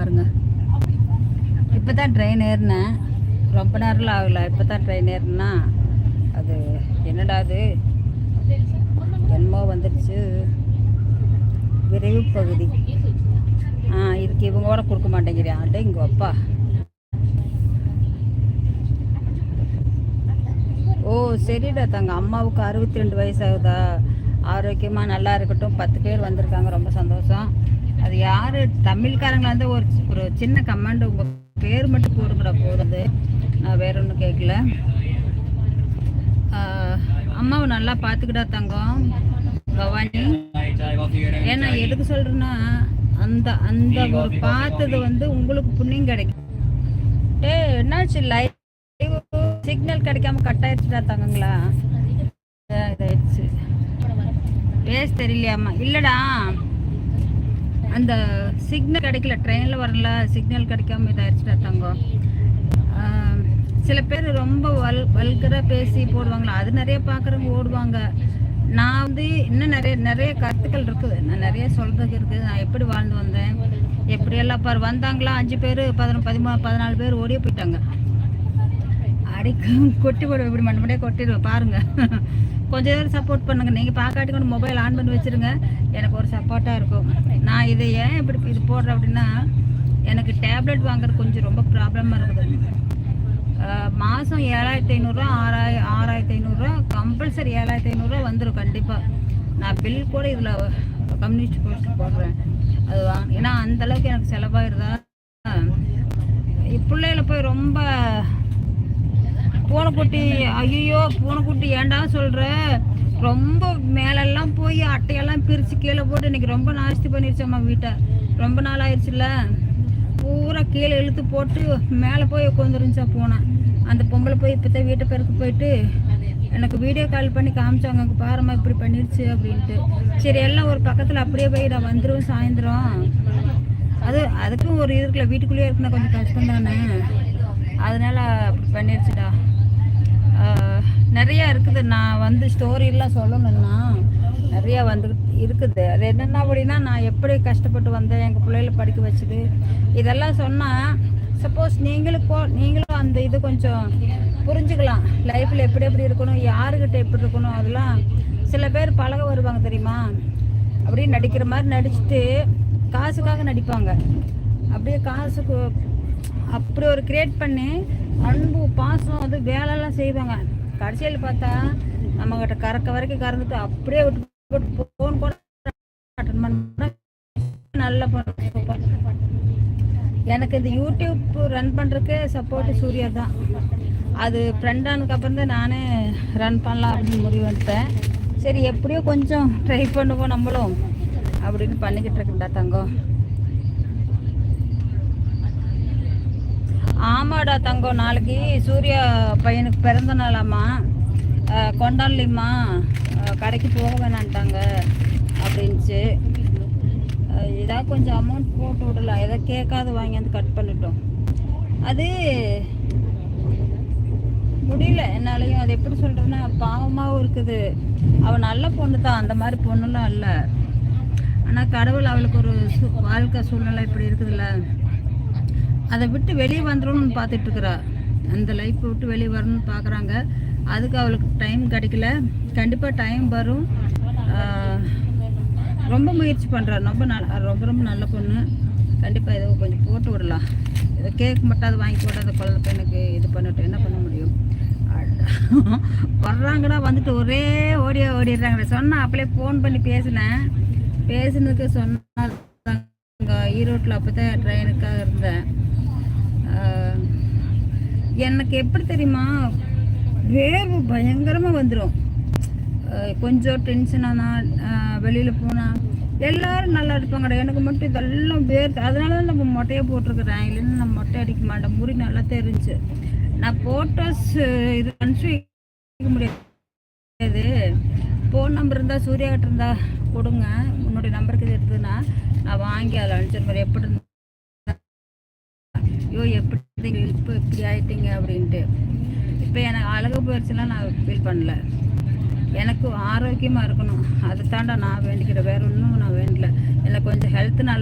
பாருங்க. இப்போ தான் ட்ரெயின் ஏறினேன். ரொம்ப நேரம்லாம் ஆகல. இப்போ தான் ட்ரெயின் ஏறினா அது என்னடா அது? என்னமோ வந்துடுச்சு. விரைவு பகுதி. ஆ இதுக்கு இவங்க கூட கொடுக்க மாட்டேங்கிறேன் அட இங்கே அப்பா. ஓ சரிடா தங்க. அம்மாவுக்கு அறுபத்தி ரெண்டு வயசாகுதா ஆரோக்கியமாக நல்லா இருக்கட்டும். பத்து பேர் வந்திருக்காங்க. ரொம்ப சந்தோஷம். அது யாரு? தமிழ்காரங்களா இருந்தால் ஒரு ஒரு சின்ன கமெண்ட் உங்க பேர் மட்டும் போடுங்கடா போறது நான் வேற ஒன்றும் கேட்கல அம்மாவை நல்லா பார்த்துக்கிட்டா தங்கம். பவானி. ஏன்னா எதுக்கு சொல்றேன்னா அந்த அந்த ஒரு பார்த்தது வந்து உங்களுக்கு புண்ணியம் கிடைக்கும். டே என்னாச்சு? லைவ் சிக்னல் கிடைக்காம கட் ஆயிடுச்சுடா தங்கங்களா? இதாயிடுச்சு. பேச தெரியலையாம்மா. இல்லடா. அந்த சிக்னல் கிடைக்கல ட்ரெயினில் வரல சிக்னல் கிடைக்காம இதாயிடுச்சுடா தங்கம். சில பேர் ரொம்ப வல் வல்கராக பேசி போடுவாங்களா அது நிறைய பார்க்குறவங்க ஓடுவாங்க. நான் வந்து இன்னும் நிறைய நிறைய கருத்துக்கள் இருக்குது. நான் நிறைய சொல்கிறதுக்கு இருக்குது நான் எப்படி வாழ்ந்து வந்தேன் எப்படி எல்லாம் பாரு வந்தாங்களா அஞ்சு பேர் பதினொன்று பதிமூணு பதினாலு பேர் ஓடியே போயிட்டாங்க. அடிக்க கொட்டி போடுவேன் இப்படி மண்ட கொட்டிடுவேன் பாருங்கள் கொஞ்சம் நேரம் சப்போர்ட் பண்ணுங்க. நீங்கள் பார்க்காட்டி கொண்டு மொபைல் ஆன் பண்ணி வச்சிருங்க. எனக்கு ஒரு சப்போர்ட்டாக இருக்கும். நான் இதை ஏன் இப்படி இது போடுறேன் அப்படின்னா எனக்கு டேப்லெட் வாங்குறது கொஞ்சம் ரொம்ப ப்ராப்ளமாக இருக்குது. மாதம் ஏழாயிரத்தி ஐநூறுரூவா ஆறாய் ஆறாயிரத்தி ஐநூறுரூவா கம்பல்சரி ஏழாயிரத்தி ஐநூறுரூவா வந்துடும் கண்டிப்பாக நான் பில் கூட இதில் கம்யூனிஸ்ட் போஸ்ட் போடுறேன். அது வாங்க ஏன்னா அந்தளவுக்கு எனக்கு செலவாயிருதா? பிள்ளைகளை போய் ரொம்ப பூனைக்குட்டி ஐயோ பூனைக்குட்டி ஏன்டா சொல்ற? ரொம்ப மேலெல்லாம் போய் அட்டையெல்லாம் பிரித்து கீழே போட்டு இன்னைக்கு ரொம்ப நாஸ்தி பண்ணிருச்சம்மா வீட்டை. ரொம்ப நாள் ஆயிடுச்சுல பூரா கீழே இழுத்து போட்டு மேலே போய் உட்காந்துருந்துச்சா பூனை. அந்த பொம்பளை போய் இப்போ வீட்டை பேருக்கு போயிட்டு எனக்கு வீடியோ கால் பண்ணி காமிச்சாங்க. அங்கே பாருமா இப்படி பண்ணிருச்சு அப்படின்ட்டு. சரி எல்லாம் ஒரு பக்கத்தில் அப்படியே போய் நான் வந்துடுவேன் சாயந்தரம். அது அதுக்கும் ஒரு இது இருக்குல்ல வீட்டுக்குள்ளேயே இருக்குன்னா கொஞ்சம் கஷ்டம் தானே அதனால அப்படி பண்ணிருச்சுடா. நிறைய இருக்குது. நான் வந்து ஸ்டோரியெல்லாம் சொல்லணும்னா நிறைய வந்து இருக்குது. அது என்னென்ன அப்படின்னா நான் எப்படி கஷ்டப்பட்டு வந்தேன் எங்கள் பிள்ளைகளை படிக்க வச்சுது இதெல்லாம் சொன்னால் சப்போஸ் நீங்களும் போ நீங்களும் அந்த இது கொஞ்சம் புரிஞ்சுக்கலாம். லைஃப்பில் எப்படி எப்படி இருக்கணும் யாருக்கிட்ட எப்படி இருக்கணும் அதெல்லாம் சில பேர் பழக வருவாங்க தெரியுமா? அப்படியே நடிக்கிற மாதிரி நடிச்சுட்டு காசுக்காக நடிப்பாங்க. அப்படியே காசுக்கு அப்படி ஒரு கிரியேட் பண்ணி அன்பு பாசம் அது வேலைலாம் செய்வாங்க. கடைசியில் பார்த்தா நம்மக்கிட்ட கறக்க வரைக்கும் கறந்துட்டு அப்படியே விட்டு விட்டு ஃபோன் கூட அட்டன் பண்ண நல்ல எனக்கு இந்த யூடியூப் ரன் பண்ணுறதுக்கு சப்போர்ட் சூர்யா தான். அது ஃப்ரெண்டானுக்கு அப்புறம் தான் நானே ரன் பண்ணலாம் அப்படின்னு முடிவு எடுத்தேன். சரி எப்படியோ கொஞ்சம் ட்ரை பண்ணுவோம் நம்மளும் அப்படின்னு பண்ணிக்கிட்டு இருக்கேன்டா தங்கம். ஆமாடா தங்கம். நாளைக்கு சூர்யா பையனுக்கு பிறந்த நாளாம்மா. கொண்டாடலிம்மா. கடைக்கு போக வேணான்ட்டாங்க. அப்படின்ச்சு இதாக கொஞ்சம் அமௌண்ட் போட்டு விடலாம். எதை கேட்காத வாங்கி வந்து கட் பண்ணிட்டோம். அது முடியல. என்னாலையும் அது எப்படி சொல்கிறேன்னா பாவமாகவும் இருக்குது. அவள் நல்ல பொண்ணு தான். அந்த மாதிரி பொண்ணுலாம் இல்லை. ஆனால் கடவுள் அவளுக்கு ஒரு சு வாழ்க்கை சூழ்நிலை இப்படி இருக்குதுல்ல. அதை விட்டு வெளியே வந்துடணும்னு பார்த்துட்டு இருக்கிறா. அந்த லைஃப்பை விட்டு வெளியே வரணும்னு பார்க்குறாங்க. அதுக்கு அவளுக்கு டைம் கிடைக்கல. கண்டிப்பாக டைம் வரும். ரொம்ப முயற்சி பண்ணுறா ரொம்ப நல்ல ரொம்ப ரொம்ப நல்ல பொண்ணு. கண்டிப்பாக ஏதோ கொஞ்சம் போட்டு விடலாம். ஏதோ கேக் மட்டும் அதை வாங்கி போட்டு அந்த குழந்தை பையனுக்கு இது பண்ணிட்டு என்ன பண்ண முடியும்? வர்றாங்கன்னா வர்றாங்கடா வந்துட்டு ஒரே ஓடிய ஓடிடுறாங்க சொன்னால் அப்படியே ஃபோன் பண்ணி பேசினேன். பேசினதுக்கு சொன்னாங்க. ஈரோட்டில் அப்போ தான் ட்ரெயினுக்காக இருந்தேன். எனக்கு எப்படி தெரியுமா வேர்வு பயங்கரமாக வந்துடும் கொஞ்சம் டென்ஷனானா வெளியில் போனால் எல்லோரும் நல்லா இருப்பாங்கடா. எனக்கு மட்டும் இதெல்லாம் வேர்த்து அதனால தான் நம்ம மொட்டையை போட்டிருக்கிறேன். இல்லைன்னா நான் மொட்டை அடிக்க மாட்டேன். முடி நல்லா தெரிஞ்சு. நான் ஃபோட்டோஸ் இது அனுப்பிச்சு முடியாது. ஃபோன் நம்பர் இருந்தால் சூர்யா இருந்தால் கொடுங்க. உன்னுடைய நம்பருக்கு இது இருக்குதுன்னா நான் வாங்கி அதில் அனுப்பிச்சிருப்பேன் எப்படி இருந்தால் ஐயோ எப்படி இப்போ இப்படி ஆயிட்டீங்க அப்படின்ட்டு. இப்போ எனக்கு அழகு பயிற்சிலாம் நான் ஃபீல் பண்ணல. எனக்கு ஆரோக்கியமாக இருக்கணும். அதை தாண்டா நான் வேண்டிக்கிறேன் வேற ஒன்றும் நான் வேண்டல. எனக்கு கொஞ்சம் ஹெல்த் நல்லா